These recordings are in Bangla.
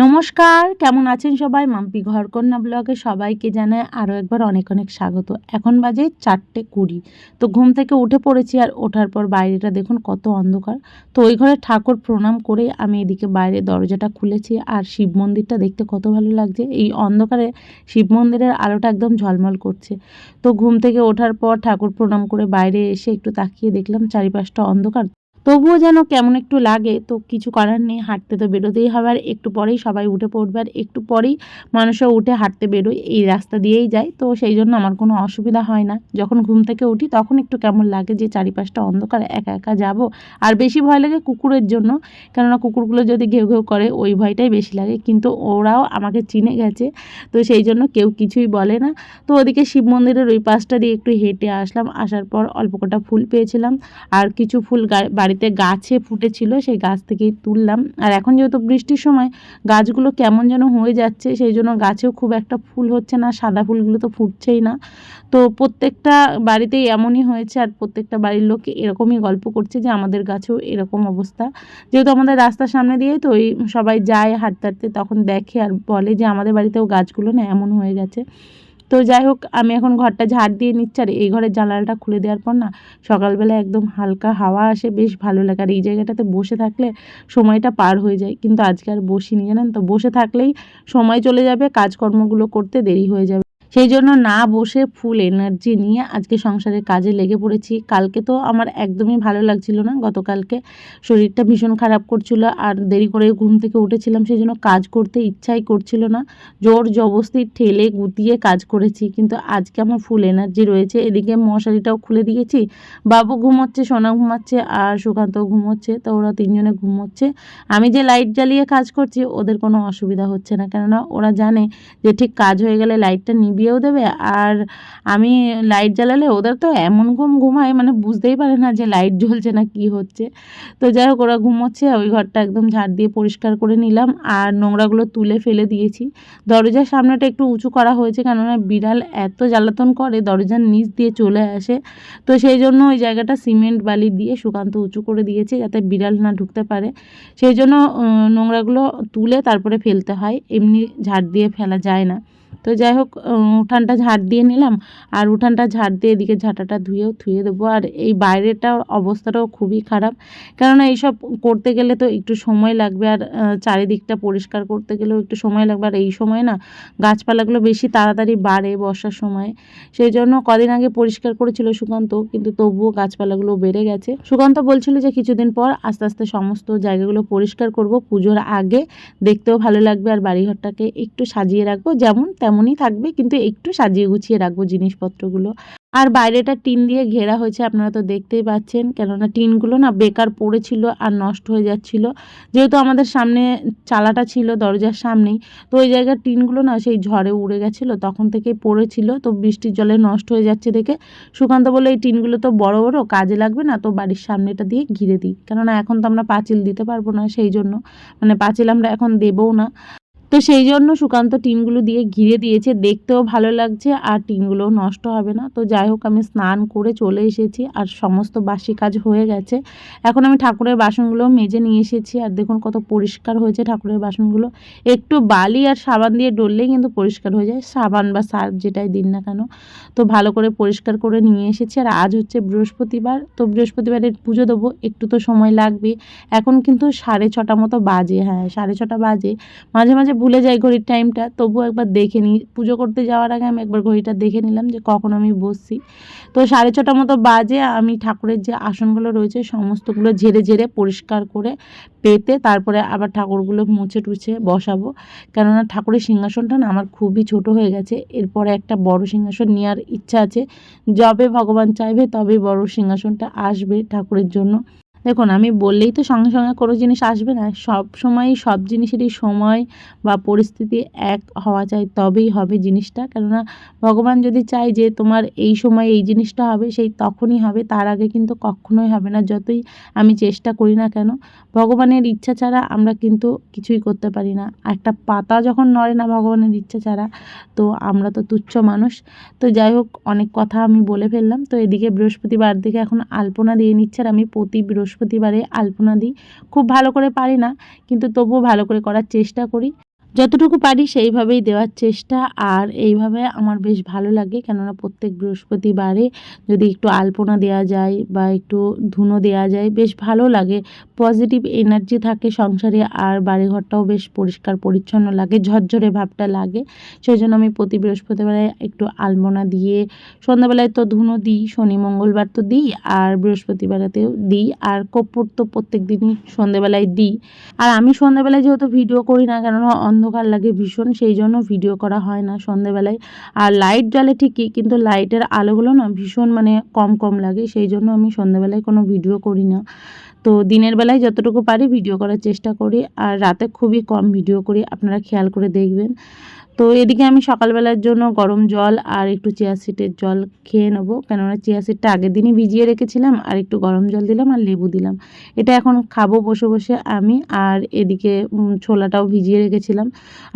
নমস্কার, কেমন আছেন সবাই? মাম্পি ঘরকন্যা ব্লগে সবাইকে জানায় আরও একবার অনেক অনেক স্বাগত। এখন বাজে চারটে কুড়ি। তো ঘুম থেকে উঠে পড়েছি আর ওঠার পর বাইরেটা দেখুন কত অন্ধকার। তো ওই ঘরে ঠাকুর প্রণাম করে আমি এদিকে বাইরে দরজাটা খুলেছি আর শিব মন্দিরটা দেখতে কত ভালো লাগছে। এই অন্ধকারে শিব মন্দিরের আলোটা একদম ঝলমল করছে। তো ঘুম থেকে ওঠার পর ঠাকুর প্রণাম করে বাইরে এসে একটু তাকিয়ে দেখলাম চারিপাশটা অন্ধকার। তবুও যেন কেমন একটু লাগে, তো কিছু করার নেই, হাঁটতে তো বেরোতেই হবে। আর একটু পরেই সবাই উঠে পড়বে, আর একটু পরেই মানুষও উঠে হাঁটতে বেরোয়, এই রাস্তা দিয়েই যায়। তো সেই জন্য আমার কোনো অসুবিধা হয় না। যখন ঘুম থেকে উঠি তখন একটু কেমন লাগে যে চারিপাশটা অন্ধকার, একা একা যাব। আর বেশি ভয় লাগে কুকুরের জন্য, কেননা কুকুরগুলো যদি ঘেউ ঘেউ করে ওই ভয়টাই বেশি লাগে। কিন্তু ওরাও আমাকে চিনে গেছে, তো সেই জন্য কেউ কিছুই বলে না। তো ওদিকে শিব মন্দিরের ওই পাশটা দিয়ে একটু হেঁটে আসলাম। আসার পর অল্প কটা ফুল পেয়েছিলাম। আর কিছু ফুল গা- বাড়িতে গাছে ফুটেছিল, সেই গাছ থেকেই তুললাম। আর এখন যেহেতু বৃষ্টির সময়, গাছগুলো কেমন যেন হয়ে যাচ্ছে, সেই জন্য গাছেও খুব একটা ফুল হচ্ছে না, সাদা ফুলগুলো তো ফুটছেই না। তো প্রত্যেকটা বাড়িতেই এমনই হয়েছে আর প্রত্যেকটা বাড়ির লোক এরকমই গল্প করছে যে আমাদের গাছেও এরকম অবস্থা। যেহেতু আমাদের রাস্তার সামনে দিয়ে তো ওই সবাই যায় হাঁটতে হাঁটতে, তখন দেখে আর বলে যে আমাদের বাড়িতেও গাছগুলো না এমন হয়ে গেছে। তো যাই হোক, আমি এখন ঘরটা ঝাড় দিয়ে নিচ্ছি। আর এই ঘরের জানালাটা খুলে দেওয়ার পর না, সকালবেলা একদম হালকা হাওয়া আসে, বেশ ভালো লাগে। আর এই জায়গাটাতে বসে থাকলে সময়টা পার হয়ে যায়। কিন্তু আজকে আর বসিনি, জানেন তো? বসে থাকলেই সময় চলে যাবে, কাজকর্মগুলো করতে দেরি হয়ে যাবে। সেই জন্য না বসে ফুল এনার্জি নিয়ে আজকে সংসারের কাজে লেগে পড়েছি। কালকে তো আমার একদমই ভালো লাগছিল না। গতকালকে শরীরটা ভীষণ খারাপ করছিল আর দেরি করে ঘুম থেকে উঠেছিলাম, সেই জন্য কাজ করতে ইচ্ছাই করছিল না। জোর জবস্তি ঠেলে গুতিয়ে কাজ করেছি, কিন্তু আজকে আমার ফুল এনার্জি রয়েছে। এদিকে মশারিটাও খুলে দিয়েছি। বাবু ঘুমোচ্ছে, সোনা ঘুমাচ্ছে আর সুকান্তও ঘুমোচ্ছে, তো ওরা তিনজনে ঘুমোচ্ছে। আমি যে লাইট জ্বালিয়ে কাজ করছি, ওদের কোনো অসুবিধা হচ্ছে না। কেননা ওরা জানে যে ঠিক কাজ হয়ে গেলে লাইটটা নিভিয়েও দেবে। আর আমি লাইট জ্বালালে ওদের তো এমন ঘুম ঘুমায় মানে বুঝতেই পারে না যে লাইট জ্বলছে না কি হচ্ছে। তো যাই হোক, ওরা ঘুমোচ্ছে, ওই ঘরটা একদম ঝাড় দিয়ে পরিষ্কার করে নিলাম। আর নোংরাগুলো তুলে ফেলে দিয়েছি। দরজার সামনেটা একটু উঁচু করা হয়েছে, কেননা বিড়াল এত জ্বালাতন করে, দরজার নিচ দিয়ে চলে আসে। তো সেই জন্য ওই জায়গাটা সিমেন্ট বালি দিয়ে সুকান্ত উঁচু করে দিয়েছে, যাতে বিড়াল না ঢুকতে পারে। সেই জন্য নোংরাগুলো তুলে তারপরে ফেলতে হয়, এমনি ঝাড় দিয়ে ফেলা যায় না। তো যাই হোক উঠানটা ঝাড় দিয়ে নিলাম। আর উঠানটা ঝাড় দিয়ে এদিকে ঝাঁটাটা ধুয়েও ধুয়ে দেবো। আর এই বাইরেটার অবস্থাটাও খুবই খারাপ। কেননা এইসব করতে গেলে তো একটু সময় লাগবে। আর চারিদিকটা পরিষ্কার করতে গেলেও একটু সময় লাগবে। আর এই সময় না গাছপালাগুলো বেশি তাড়াতাড়ি বাড়ে বর্ষার সময়। সেই জন্য কদিন আগে পরিষ্কার করেছিল সুকান্ত, কিন্তু তবুও গাছপালাগুলো বেড়ে গেছে। সুকান্ত বলছিল যে কিছুদিন পর আস্তে আস্তে সমস্ত জায়গাগুলো পরিষ্কার করব। পুজোর আগে দেখতেও ভালো লাগবে। আর বাড়িঘরটাকে একটু সাজিয়ে রাখব। যেমন তেমনই থাকবে, কিন্তু একটু সাজিয়ে গুছিয়ে রাখব জিনিসপত্রগুলো। আর বাইরেটা টিন দিয়ে ঘেরা হয়েছে, আপনারা তো দেখতেই পাচ্ছেন। কেননা টিনগুলো না বেকার পড়েছিল আর নষ্ট হয়ে যাচ্ছিল। যেহেতু আমাদের সামনে চালাটা ছিল দরজার সামনেই, তো ওই জায়গার টিনগুলো না সেই ঝড়ে উড়ে গেছিল, তখন থেকেই পড়েছিল। তো বৃষ্টির জলে নষ্ট হয়ে যাচ্ছে দেখে সুকান্ত বলে এই টিনগুলো তো বড় বড়, কাজে লাগবে না, তো বাড়ির সামনেটা দিয়ে ঘিরে দিই। কেননা এখন তো আমরা পাঁচিল দিতে পারব না সেই জন্য। মানে পাঁচিল আমরা এখন দেবও না। তো সেই জন্য সুকান্ত টিনগুলো দিয়ে ঘিরে দিয়েছে। দেখতেও ভালো লাগছে আর টিনগুলোও নষ্ট হবে না। তো যাই হোক, আমি স্নান করে চলে এসেছি আর সমস্ত বাসি কাজ হয়ে গেছে। এখন আমি ঠাকুরের বাসনগুলো মেজে নিয়ে এসেছি আর দেখুন কত পরিষ্কার হয়েছে ঠাকুরের বাসনগুলো। একটু বালি আর সাবান দিয়ে ডললেই কিন্তু পরিষ্কার হয়ে যায়, সাবান বা সার্ফ যেটাই দিন না কেন। তো ভালো করে পরিষ্কার করে নিয়ে এসেছি আর আজ হচ্ছে বৃহস্পতিবার। তো বৃহস্পতিবারের পুজো দেবো, একটু তো সময় লাগবে। এখন কিন্তু সাড়ে ছটা মতো বাজে হ্যাঁ সাড়ে ছটা বাজে। মাঝে মাঝে ভুলে যাই ঘড়ির টাইমটা তবুও একবার দেখে নিই। পুজো করতে যাওয়ার আগে আমি একবার ঘড়িটা দেখে নিলাম যে কখন আমি বসছি। তো সাড়ে ছটা মতো বাজে, আমি ঠাকুরের যে আসনগুলো রয়েছে সমস্তগুলো ঝেড়ে ঝেড়ে পরিষ্কার করে পেতে তারপরে আবার ঠাকুরগুলো মুছে টুছে বসাবো। কেননা ঠাকুরের সিংহাসনটা না আমার খুবই ছোট হয়ে গেছে। এরপরে একটা বড় সিংহাসন নেওয়ার ইচ্ছা আছে। যবে ভগবান চাইবে তবে বড় সিংহাসনটা আসবে ঠাকুরের জন্য। দেখুন, আমি বললেই তো সঙ্গে সঙ্গে কোনো জিনিস আসবে না। সব সময় সব জিনিসেরই সময় বা পরিস্থিতি এক হওয়া চাই, তবেই হবে জিনিসটা। কেননা ভগবান যদি চায় যে তোমার এই সময় এই জিনিসটা হবে, সেই তখনই হবে, তার আগে কিন্তু কখনোই হবে না, যতই আমি চেষ্টা করি না কেন। ভগবানের ইচ্ছা ছাড়া আমরা কিন্তু কিছুই করতে পারি না। একটা পাতা যখন নড়ে না ভগবানের ইচ্ছা ছাড়া, তো আমরা তো তুচ্ছ মানুষ। তো যাই হোক, অনেক কথা আমি বলে ফেললাম। তো এদিকে বৃহস্পতিবার দিকে এখন আলপনা দিয়ে নিচ্ছে আর আমি প্রতি বৃহস্পতিবারে আলপনা দিই। খুব ভালো করে পারি না, কিন্তু তবুও ভালো করে করার চেষ্টা করি। যতটুকু পারি সেইভাবেই দেওয়ার চেষ্টা। আর এইভাবে আমার বেশ ভালো লাগে, কেননা প্রত্যেক বৃহস্পতিবারে যদি একটু আলপনা দেওয়া যায় বা একটু ধুনো দেওয়া যায়, বেশ ভালো লাগে। পজিটিভ এনার্জি থাকে সংসারে, আর বাড়িঘরটাও বেশ পরিষ্কার, পরিচ্ছন্ন লাগে, ঝরঝরে ভাবটা লাগে। সেই জন্য আমি প্রতি বৃহস্পতিবারে একটু আলপনা দিয়ে, সন্ধ্যাবেলায় তো ধুনো দিই, শনি, মঙ্গলবার তো দিই, আর বৃহস্পতিবারেতেও দিই, আর কর্পূর তো প্রত্যেক দিনই সন্ধ্যাবেলায় দিই। আর আমি সন্ধ্যাবেলায় যেহেতু ভিডিও করি না, কেননা অন্ধকার লাগে ভীষণ, সেই জন্য ভিডিও করা হয় না সন্ধ্যেবেলায় আর লাইট জ্বলে ঠিকই, কিন্তু লাইটের আলোগুলো না ভীষণ মানে কম কম লাগে, সেই জন্য আমি সন্ধ্যেবেলায় কোনো ভিডিও করি না। তো দিনের বেলায় যতটুকু পারি ভিডিও করার চেষ্টা করি, আর রাতে খুবই কম ভিডিও করি, আপনারা খেয়াল করে দেখবেন। তো এদিকে আমি সকালবেলার জন্য গরম জল আর একটু চিয়া সিটের জল খেয়ে নেব। কেননা চিয়া সিটটা আগের দিনই ভিজিয়ে রেখেছিলাম আর একটু গরম জল দিলাম আর লেবু দিলাম। এটা এখন খাব বসে বসে আমি আর এদিকে ছোলাটাও ভিজিয়ে রেখেছিলাম।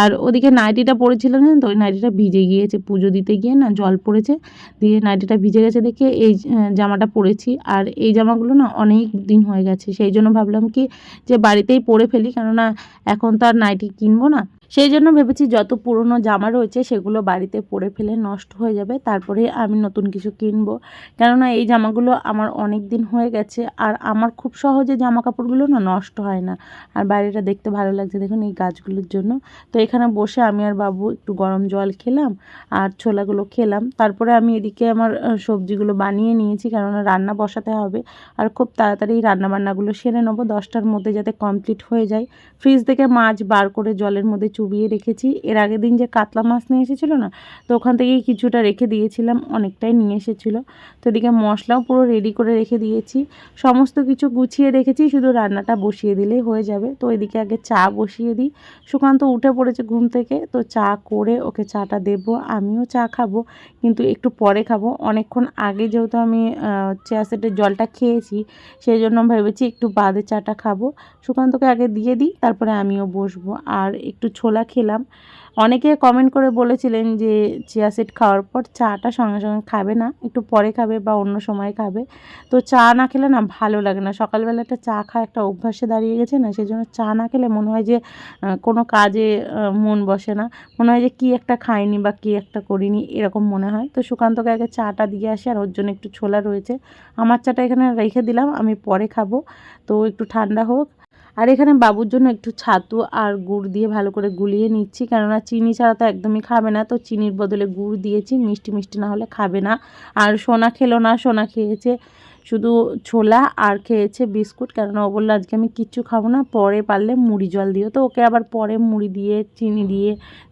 আর ওদিকে নাইটিটা পড়েছিল না তো? ওই নাইটিটা ভিজে গিয়েছে। পুজো দিতে গিয়ে না জল পড়েছে। দিয়ে নাইটিটা ভিজে গেছে দেখে এই জামাটা পরেছি আর এই জামাগুলো না অনেক দিন হয়ে গেছে। সেই জন্য ভাবলাম কি যে বাড়িতেই পরে ফেলি। কেননা এখন তো আর নাইটি কিনবো না। সেই জন্য ভেবেছি যত পুরনো জামা রয়েছে সেগুলো বাড়িতে পরে ফেলে নষ্ট হয়ে যাবে, তারপরে আমি নতুন কিছু কিনবো। কেননা এই জামাগুলো আমার অনেক দিন হয়ে গেছে আর আমার খুব সহজে জামা কাপড়গুলো না নষ্ট হয় না। আর বাইরেটা দেখতে ভালো লাগছে দেখুন এই গাছগুলোর জন্য। তো এখানে বসে আমি আর বাবু একটু গরম জল খেলাম আর ছোলাগুলো খেলাম। তারপরে আমি এদিকে আমার সবজিগুলো বানিয়ে নিয়েছি কেননা রান্না বসাতে হবে। আর খুব তাড়াতাড়ি রান্না বান্নাগুলো সেরে নেব, দশটার মধ্যে যাতে কমপ্লিট হয়ে যায়। ফ্রিজ থেকে মাছ বার করে জলের মধ্যে চুবিয়ে রেখেছি। এর আগের দিন যে কাতলা মাছ নিয়ে এসেছিল না, তো ওখান থেকেই কিছুটা রেখে দিয়েছিলাম, অনেকটাই নিয়ে এসেছিল। তো এদিকে মশলাও পুরো রেডি করে রেখে দিয়েছি। সমস্ত কিছু গুছিয়ে রেখেছি, শুধু রান্নাটা বসিয়ে দিলেই হয়ে যাবে। তো এদিকে আগে চা বসিয়ে দিই। সুকান্ত উঠে পড়েছে ঘুম থেকে, তো চা করে ওকে চাটা দেব, আমিও চা খাব, কিন্তু একটু পরে খাব। অনেকক্ষণ আগে যেহেতু আমি চেয়া সেটের জলটা খেয়েছি সেই জন্য ভেবেছি একটু বাদে চাটা খাব। সুকান্তকে আগে দিয়ে দিই, তারপরে আমিও বসবো। আর একটু ছোলা খেলাম। অনেকে কমেন্ট করে বলেছিলেন যে চিয়া সিড খাওয়ার পর চাটা সঙ্গে সঙ্গে খাবে না, একটু পরে খাবে বা অন্য সময় খাবে। তো চা না খেলে না ভালো লাগে না। সকালবেলা একটা চা খাওয়া একটা অভ্যাসে দাঁড়িয়ে গেছে না সেই জন্য চা না খেলে মনে হয় যে কোনো কাজে মন বসে না। মনে হয় যে কী একটা খাইনি বা কী একটা করিনি, এরকম মনে হয়। তো সুকান্তকে আগে চাটা দিয়ে আসি আর ওর জন্য একটু ছোলা রয়েছে। আমার চাটা এখানে রেখে দিলাম, আমি পরে খাব। তো একটু ঠান্ডা হোক আর এখানে বাবুর জন্য একটু ছাতু আর গুড় দিয়ে ভালো করে গুলিয়ে নিচ্ছি। কেননা চিনি ছাড়া তো একদমই খাবে না, তো চিনির বদলে গুড় দিয়েছি, মিষ্টি মিষ্টি না হলে খাবে না। আর সোনা খেলো না, সোনা খেয়েছে। শুধু ছোলা আর খেয়েছে বিস্কুট, কেননা ও বলল, আজকে আমি কিচ্ছু খাব না, পরে পারলে মুড়ি জল দিও। তো ওকে আবার পরে মুড়ি দিয়ে, চিনি দিয়ে,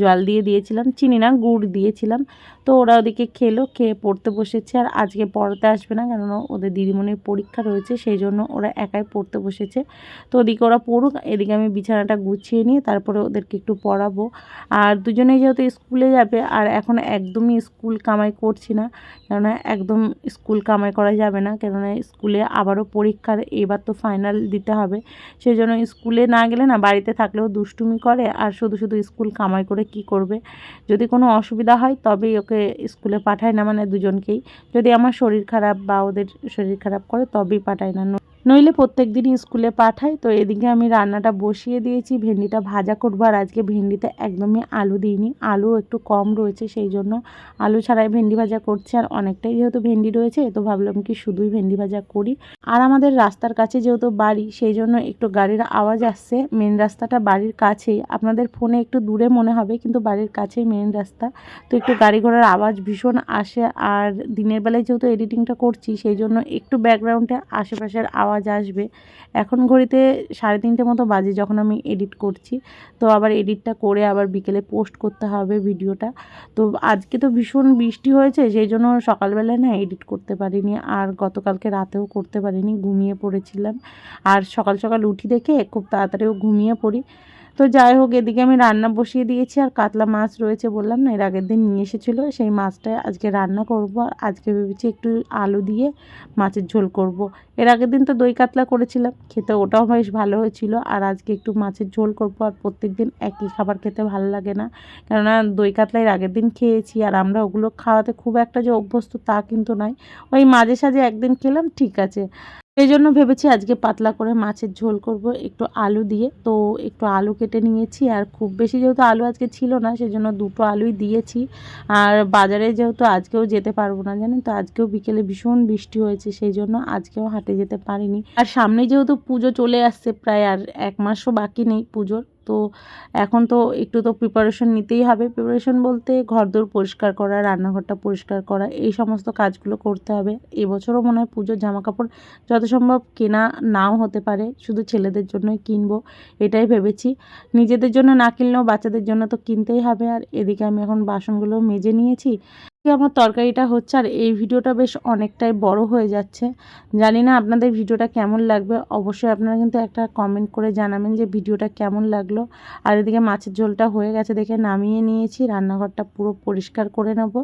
জল দিয়ে দিয়েছিলাম, চিনি না, গুড় দিয়েছিলাম। তো ওরা ওদিকে খেলো, খেয়ে পড়তে বসেছে, আর আজকে পড়তে আসবে না, কেননা ওদের দিদিমণির পরীক্ষা রয়েছে, সেই জন্য ওরা একাই পড়তে বসেছে। তো ওদিকে ওরা পড়ুক, এদিকে আমি বিছানাটা গুছিয়ে নিয়ে তারপরে ওদেরকে একটু পড়াবো। আর দুজনেই যেহেতু স্কুলে যাবে, আর এখন একদমই স্কুল কামাই করছি না, কেননা একদম স্কুল কামাই করা যাবে না কেননা স্কুলে আবারও পরীক্ষার এবার তো ফাইনাল দিতে হবে। সেই জন্য স্কুলে না গেলে না বাড়িতে থাকলেও দুষ্টুমি করে আর শুধু শুধু স্কুল কামাই করে কি করবে? যদি কোনো অসুবিধা হয় তবেই ওকে স্কুলে পাঠায় না মানে দুজনকেই। যদি আমার শরীর খারাপ বা ওদের শরীর খারাপ করে তবেই পাঠায় না। নইলে প্রত্যেক দিনই স্কুলে পাঠাই। তো এদিকে আমি রান্নাটা বসিয়ে দিয়েছি, ভেন্ডিটা ভাজা করব আর আজকে ভেন্ডিতে একদমই আলু দিইনি। আলু একটু কম রয়েছে সেই জন্য আলু ছাড়াই ভেন্ডি ভাজা করছি আর অনেকটাই যেহেতু ভেন্ডি রয়েছে, তো ভাবলাম কি শুধুই ভেন্ডি ভাজা করি। আর আমাদের রাস্তার কাছে যেহেতু বাড়ি, সেই জন্য একটু গাড়ির আওয়াজ আসছে। মেন রাস্তাটা বাড়ির কাছেই। আপনাদের ফোনে একটু দূরে মনে হবে, কিন্তু বাড়ির কাছেই মেন রাস্তা। তো একটু গাড়ি ঘোড়ার আওয়াজ ভীষণ আসে। আর দিনের বেলায় যেহেতু এডিটিংটা করছি, সেই জন্য একটু ব্যাকগ্রাউন্ডে আশেপাশের আওয়াজ আওয়াজ আসবে। এখন ঘড়িতে সাড়ে তিনটে মতো বাজে যখন আমি এডিট করছি। তো আবার এডিটটা করে আবার বিকেলে পোস্ট করতে হবে ভিডিওটা। তো আজকে তো ভীষণ বৃষ্টি হয়েছে, সেই জন্য সকালবেলায় না এডিট করতে পারিনি। আর গতকালকে রাতেও করতে পারিনি, ঘুমিয়ে পড়েছিলাম। আর সকাল সকাল উঠি দেখে খুব তাড়াতাড়িও ঘুমিয়ে পড়ি। তো যাই হোক, এদিকে আমি রান্না বসিয়ে দিয়েছি আর কাতলা মাছ রয়েছে বললাম না, এর আগের দিন নিয়ে এসেছিল, সেই মাছটা আজকে রান্না করব। আর আজকে ভেবেছি একটু আলু দিয়ে মাছের ঝোল করব। এর আগের দিন তো দই কাতলা করেছিলাম, খেতে ওটাও বেশ ভালো হয়েছিল। আর আজকে একটু মাছের ঝোল করব আর প্রত্যেক দিন একই খাবার খেতে ভালো লাগে না। কেননা দই কাতলা এর আগের দিন খেয়েছি আর আমরা ওগুলো খাওয়াতে খুব একটা যে অভ্যস্ত তা কিন্তু নয়। ওই মাঝে সাঝে একদিন খেলাম, ঠিক আছে। এই জন্য ভেবেছি আজকে পাতলা করে মাছের ঝোল করব একটু আলু দিয়ে। তো একটু আলু কেটে নিয়েছি আর খুব বেশি যেহেতু আলু আজকে ছিল না, সেজন্য দুটো আলুই দিয়েছি। আর বাজারে যেহেতু আজকেও যেতে পারব না জানেন, তো আজকেও বিকেলে ভীষণ বৃষ্টি হয়েছে সেই জন্য আজকেও হাটে যেতে পারিনি। আর সামনে যেহেতু পুজো চলে আসছে প্রায় আর এক মাসও বাকি নেই পুজোর তো এখন তো একটু তো প্রিপারেশন নিতেই হবে। প্রিপারেশন বলতে ঘরদোর পরিষ্কার করা, রান্নাঘরটা পরিষ্কার করা, এই সমস্ত কাজগুলো করতে হবে। এবছরও মনে হয় পুজোর জামা কাপড় যত সম্ভব কেনা নাও হতে পারে, শুধু ছেলেদের জন্যই কিনবো এটাই ভেবেছি। নিজেদের জন্য না কিনলেও বাচ্চাদের জন্য তো কিনতেই হবে। আর এদিকে আমি এখন বাসনগুলো মেজে নিয়েছি। আমার তরকারিটা হচ্ছে আর এই ভিডিওটা বেশ অনেকটাই বড় হয়ে যাচ্ছে। জানি না আপনাদের ভিডিওটা কেমন লাগবে। অবশ্যই আপনারা কিন্তু একটা কমেন্ট করে জানাবেন যে ভিডিওটা কেমন লাগল। আর এদিকে মাছের ঝোলটা হয়ে গেছে দেখে নামিয়ে নিয়েছি। রান্নাঘরটা পুরো পরিষ্কার করে নেব।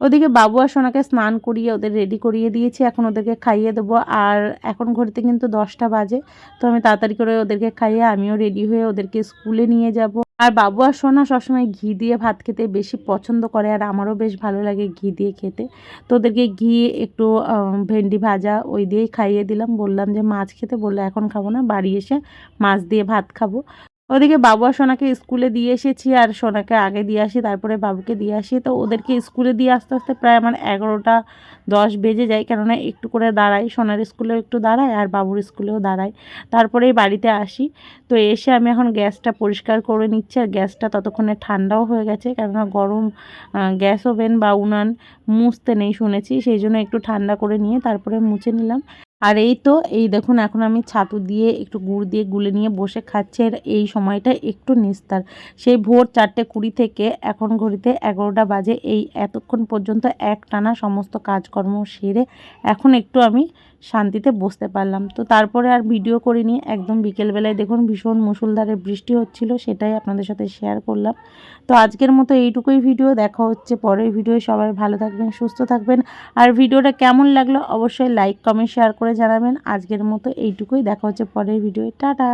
ওদিকে বাবু আর সোনাকে স্নান করিয়ে ওদের রেডি করিয়ে দিয়েছি। এখন ওদেরকে খাইয়ে দেবো। আর এখন ঘড়িতে কিন্তু দশটা বাজে। তো আমি তাড়াতাড়ি করে ওদেরকে খাইয়ে আমিও রেডি হয়ে ওদেরকে স্কুলে নিয়ে যাব। আর বাবু আর সোনা সবসময় ঘি দিয়ে ভাত খেতে বেশি পছন্দ করে, আর আমারও বেশ ভালো লাগে ঘি দিয়ে খেতে। তো ওদেরকে ঘি একটু ভেন্ডি ভাজা ওই দিয়েই খাইয়ে দিলাম। বললাম যে, মাছ খেতে বলল, এখন খাব না, বাড়ি এসে মাছ দিয়ে ভাত খাব। ওদিকে বাবু আর সোনাকে স্কুলে দিয়ে এসেছি আর সোনাকে আগে দিয়ে আসি, তারপরে বাবুকে দিয়ে আসি। তো ওদেরকে স্কুলে দিয়ে আস্তে আস্তে প্রায় আমার এগারোটা দশ বেজে যায়, কেননা একটু করে দাঁড়াই, সোনার স্কুলেও একটু দাঁড়াই আর বাবুর স্কুলেও দাঁড়াই। তারপরেই বাড়িতে আসি। তো এসে আমি এখন গ্যাসটা পরিষ্কার করে নিচ্ছি আর গ্যাসটা ততক্ষণে ঠান্ডাও হয়ে গেছে, কেননা গরম গ্যাস ওভেন বা উনান মুছতে নেই শুনেছি, সেই জন্য একটু ঠান্ডা করে নিয়ে তারপরে মুছে নিলাম। আর এই তো, এই দেখুন, এখন আমি ছাতু দিয়ে একটু গুড় দিয়ে গুলে নিয়ে বসে খাচ্ছি। আর এই সময়টা একটু নিস্তার। সেই ভোর চারটে কুড়ি থেকে এখন ঘড়িতে এগারোটা বাজে। এই এতক্ষণ পর্যন্ত এক টানা সমস্ত কাজকর্ম সেরে এখন একটু আমি শান্তিতে বসতে পারলাম। তো তারপরে আর ভিডিও করিনি। একদম বিকেলবেলায় দেখুন, ভীষণ মুসুলধারে বৃষ্টি হচ্ছিল, সেটাই আপনাদের সাথে শেয়ার করলাম। তো আজকের মতো এইটুকুই ভিডিও। দেখা হচ্ছে পরের ভিডিও সবাই ভালো থাকবেন, সুস্থ থাকবেন। আর ভিডিওটা কেমন লাগল অবশ্যই লাইক কমেন্ট শেয়ার করে জানাবেন। আজকের মতো এইটুকুই। দেখা হচ্ছে পরের ভিডিও টাটা!